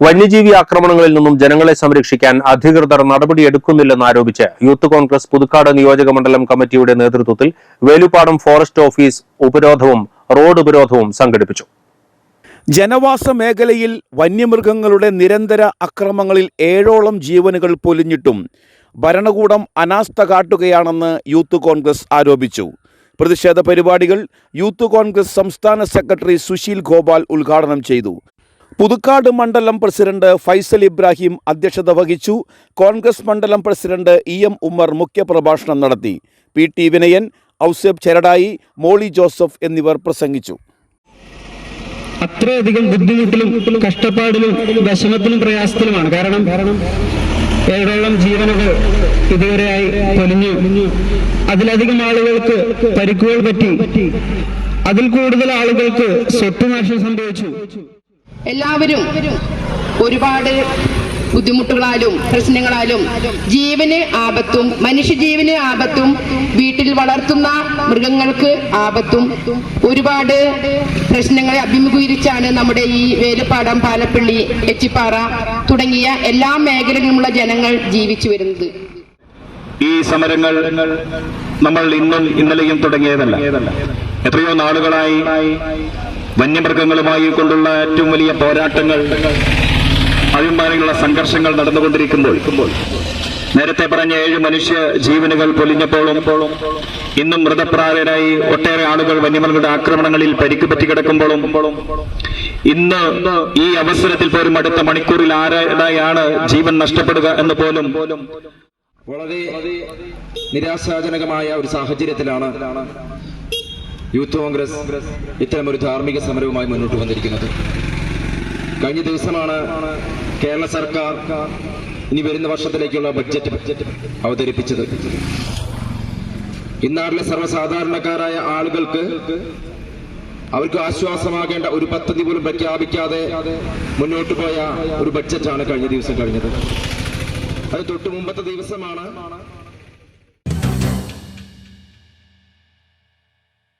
വന്യജീവി ആക്രമണങ്ങളിൽ നിന്നും ജനങ്ങളെ സംരക്ഷിക്കാൻ അധികൃതർ നടപടിയെടുക്കുന്നില്ലെന്ന് ആരോപിച്ച് യൂത്ത് കോൺഗ്രസ് പുതുക്കാട് നിയോജക മണ്ഡലം കമ്മിറ്റിയുടെ നേതൃത്വത്തിൽ വേലുപ്പാടം ഫോറസ്റ്റ് ഓഫീസ് ഉപരോധവും റോഡ് ഉപരോധവും സംഘടിപ്പിച്ചു. ജനവാസ മേഖലയിൽ വന്യമൃഗങ്ങളുടെ നിരന്തര അക്രമങ്ങളിൽ ഏഴോളം ജീവനുകൾ പൊലിഞ്ഞിട്ടും ഭരണകൂടം അനാസ്ഥ കാട്ടുകയാണെന്ന് യൂത്ത് കോൺഗ്രസ് ആരോപിച്ചു. പ്രതിഷേധ പരിപാടികൾ യൂത്ത് കോൺഗ്രസ് സംസ്ഥാന സെക്രട്ടറി സുശീൽ ഗോപാൽ ഉദ്ഘാടനം ചെയ്തു. പുതുക്കാട് മണ്ഡലം പ്രസിഡന്റ് ഫൈസൽ ഇബ്രാഹിം അധ്യക്ഷത വഹിച്ചു. കോൺഗ്രസ് മണ്ഡലം പ്രസിഡന്റ് ഇ എം ഉമ്മർ മുഖ്യപ്രഭാഷണം നടത്തി. പി ടി വിനയൻ ഔസേബ് ചെരടായി മോളി ജോസഫ് എന്നിവർ പ്രസംഗിച്ചു. അത്രയധികം ബുദ്ധിമുട്ടിലും കഷ്ടപ്പാടിലും വിഷമത്തിലും പ്രയാസത്തിലുമാണ്. കാരണം ഏഴോളം ജീവനുകൾ ഇതുവരെയായി പൊലിഞ്ഞു. അതിലധികം ആളുകൾക്ക് പരിക്കുകൾ പറ്റി. അതിൽ കൂടുതൽ ആളുകൾക്ക് സ്വത്തുനാശം സംഭവിച്ചു. എല്ലാവരും ഒരുപാട് ബുദ്ധിമുട്ടുകളാലും പ്രശ്നങ്ങളാലും ജീവന് ആപത്തും മനുഷ്യജീവന് ആപത്തും വീട്ടിൽ വളർത്തുന്ന മൃഗങ്ങൾക്ക് ആപത്തും ഒരുപാട് പ്രശ്നങ്ങളെ അഭിമുഖീകരിച്ചാണ് നമ്മുടെ ഈ വേലുപ്പാടം പാലപ്പള്ളി എച്ചിപ്പാറ തുടങ്ങിയ എല്ലാ മേഖലകളിലുമുള്ള ജനങ്ങൾ ജീവിച്ചു വരുന്നത്. ഈ സമരങ്ങൾ നമ്മൾ ഇന്നും ഇന്നലെയും തുടങ്ങിയതല്ല. എത്രയോ നാളുകളായി വന്യമൃഗങ്ങളുമായി കൊണ്ടുള്ള ഏറ്റവും വലിയ പോരാട്ടങ്ങൾ അഭിമാനികളുള്ള സംഘർഷങ്ങൾ നടന്നുകൊണ്ടിരിക്കുമ്പോൾ നേരത്തെ പറഞ്ഞ ഏഴ് മനുഷ്യ ജീവനുകൾ പൊലിഞ്ഞപ്പോഴും ഇന്നും മൃതപ്രായരായി ഒട്ടേറെ ആളുകൾ വന്യമൃഗങ്ങളുടെ ആക്രമണങ്ങളിൽ പരിക്ക് പറ്റി കിടക്കുമ്പോഴും ഇന്ന് ഈ അവസരത്തിൽ പോലും അടുത്ത മണിക്കൂറിൽ ആരുടെയാണ് ജീവൻ നഷ്ടപ്പെടുക എന്ന് പോലും വളരെ നിരാശാജനകമായ ഒരു സാഹചര്യത്തിലാണ് യൂത്ത് കോൺഗ്രസ് ഇത്തരമൊരു ധാർമ്മിക സമരവുമായി മുന്നോട്ട് വന്നിരിക്കുന്നത്. കഴിഞ്ഞ ദിവസമാണ് കേരള സർക്കാർ ഇനി വരുന്ന വർഷത്തിലേക്കുള്ള ബഡ്ജറ്റ് അവതരിപ്പിച്ചത്. ഇന്നാറിലെ സർവസാധാരണക്കാരായ ആളുകൾക്ക് അവർക്ക് ആശ്വാസമാകേണ്ട ഒരു പദ്ധതി പോലും പ്രഖ്യാപിക്കാതെ മുന്നോട്ട് പോയ ഒരു ബഡ്ജറ്റാണ് കഴിഞ്ഞ ദിവസം കഴിഞ്ഞത്. അത് തൊട്ട് മുമ്പത്തെ ദിവസമാണ്